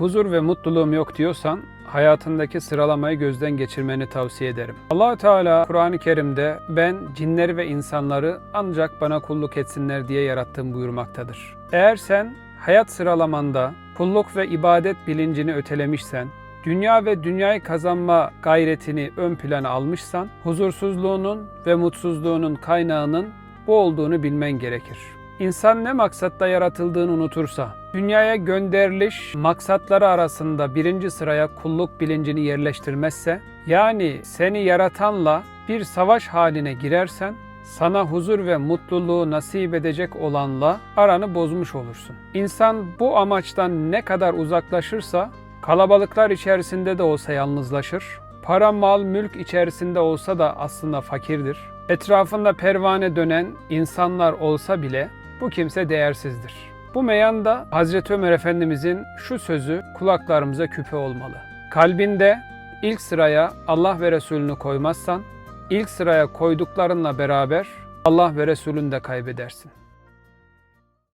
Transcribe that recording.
huzur ve mutluluğum yok diyorsan hayatındaki sıralamayı gözden geçirmeni tavsiye ederim. allah Teala Kur'an-ı Kerim'de ben cinleri ve insanları ancak bana kulluk etsinler diye yarattım buyurmaktadır. Eğer sen hayat sıralamanda kulluk ve ibadet bilincini ötelemişsen, dünya ve dünyayı kazanma gayretini ön plana almışsan, huzursuzluğunun ve mutsuzluğunun kaynağının bu olduğunu bilmen gerekir. İnsan ne maksatta yaratıldığını unutursa, dünyaya gönderiliş maksatları arasında birinci sıraya kulluk bilincini yerleştirmezse, yani seni yaratanla bir savaş haline girersen, sana huzur ve mutluluğu nasip edecek olanla aranı bozmuş olursun. İnsan bu amaçtan ne kadar uzaklaşırsa, kalabalıklar içerisinde de olsa yalnızlaşır, para, mal, mülk içerisinde olsa da aslında fakirdir. Etrafında pervane dönen insanlar olsa bile bu kimse değersizdir. Bu meyanda Hazreti Ömer Efendimizin şu sözü kulaklarımıza küpe olmalı. Kalbinde ilk sıraya Allah ve Resulünü koymazsan, ilk sıraya koyduklarınla beraber Allah ve Resulünü de kaybedersin.